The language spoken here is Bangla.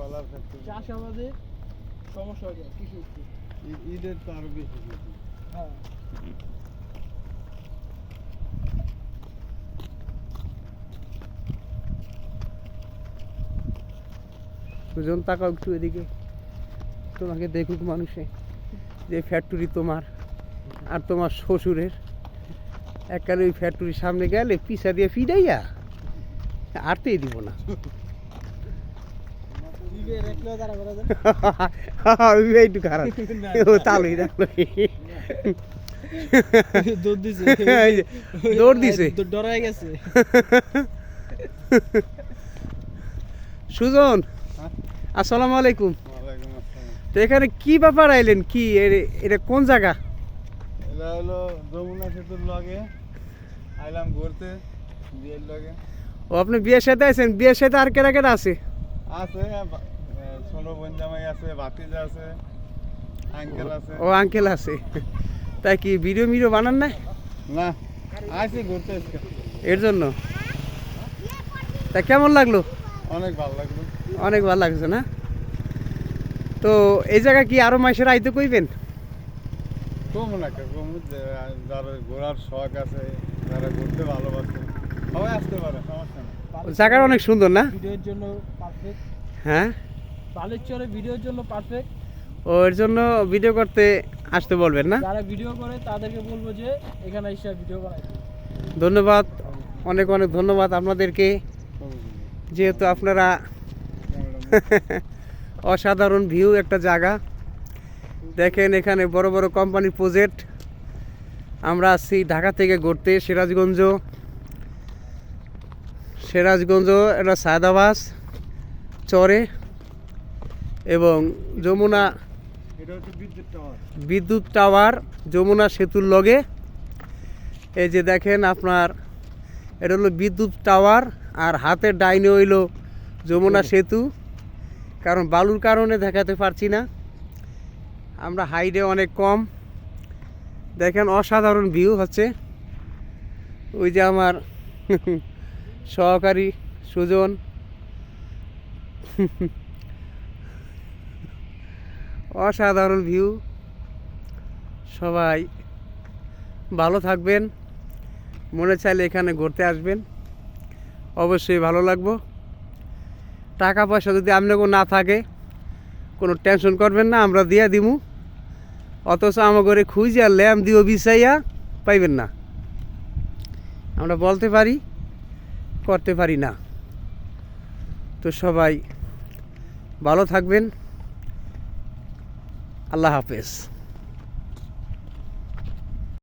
কলার ফ্যাক্টরি। চাষাবাদে সমস্যা হয়ে যায় কৃষি ঈদের তো আরও বেশি হ্যাঁ দুজন তাকাও একটু এদিকে। তোমাকে দেখুক মানুষে যে ফ্যাক্টরি তোমার আর তোমার শ্বশুরের। এককালে ওই ফ্যাক্টরির সামনে গেলে পিসা দিয়ে ফিরাইয়া আরতেই দিব না দিবে রাখলেও তারা করা যায় ওই একটু খারাপ ও তালুই রাখল দৌড় দিছে দৌড় দিছে। ডরাই গেছে সুজন হ্যাঁ? আসসালামু আলাইকুম। তো এখানে কি ব্যাপার আইলেন? কি এটা কোন জায়গা? এটা হলো যমুনা সেতুর লগে। আইলাম ঘুরতে বিয়ের লগে। ও আপনি বিয়ের সাথে আছেন? বিয়ের সাথে আর কেটা কেটা আছে আছে আছে ভাতিজা আছে আঙ্কেল আছে। ও আঙ্কেল আছে। তাই কি ভিডিও মিডিও বানান না না আইসি ঘুরতে এর জন্য? তা কেমন লাগল? অনেক ভালো লাগল। অনেক ভালো লাগছে না? তো এই জায়গা কি আরও মাসের আইতে কইবেন? কমু না কে, কমু যারা ঘোরার শখ আছে যারা ঘুরতে ভালোবাসে সবাই আসতে পারে সমস্যা নেই। জায়গাটা অনেক সুন্দর না? ভিডিওর জন্য পারফেক্ট। হ্যাঁ? বালের চরে ভিডিওর জন্য পারফেক্ট ও এর জন্য ভিডিও করতে আসতে বলবেন না? যারা ভিডিও করে তাদেরকে বলব যে এখানে এসে ভিডিও বানাইতে ধন্যবাদ। অনেক অনেক ধন্যবাদ আপনাদেরকে। যেহেতু আপনারা অসাধারণ ভিউ একটা জায়গা। দেখেন এখানে বড় বড় কোম্পানির প্রজেক্ট আমরা আসছি ঢাকা থেকে ঘুরতে সিরাজগঞ্জ। সিরাজগঞ্জ এটা সায়দাবাস চরে। এবং যমুনা এটা হচ্ছে বিদ্যুৎ টাওয়ার। বিদ্যুৎ টাওয়ার যমুনা সেতুর লগে। এই যে দেখেন আপনার এটা হলো বিদ্যুৎ টাওয়ার আর হাতের ডাইনে হইল যমুনা সেতু। কারণ বালুর কারণে দেখাতে পারছি না। আমরা হাইডে অনেক কম। দেখেন অসাধারণ ভিউ হচ্ছে। ওই যে আমার সহকারী সুজন। অসাধারণ ভিউ। সবাই ভালো থাকবেন। মনে চাইলে এখানে ঘুরতে আসবেন। অবশ্যই ভালো লাগবো। টাকা পয়সা যদি আপনাকে না থাকে, কোনো টেনশন করবেন না, আমরা দিয়া দিমু। অথচ আমার ঘরে খুঁজে আর ল্যাম দিও বিছাইয়া পাইবেন না। আমরা বলতে পারি, করতে পারি না। তো সবাই ভালো থাকবেন। আল্লাহ হাফেজ।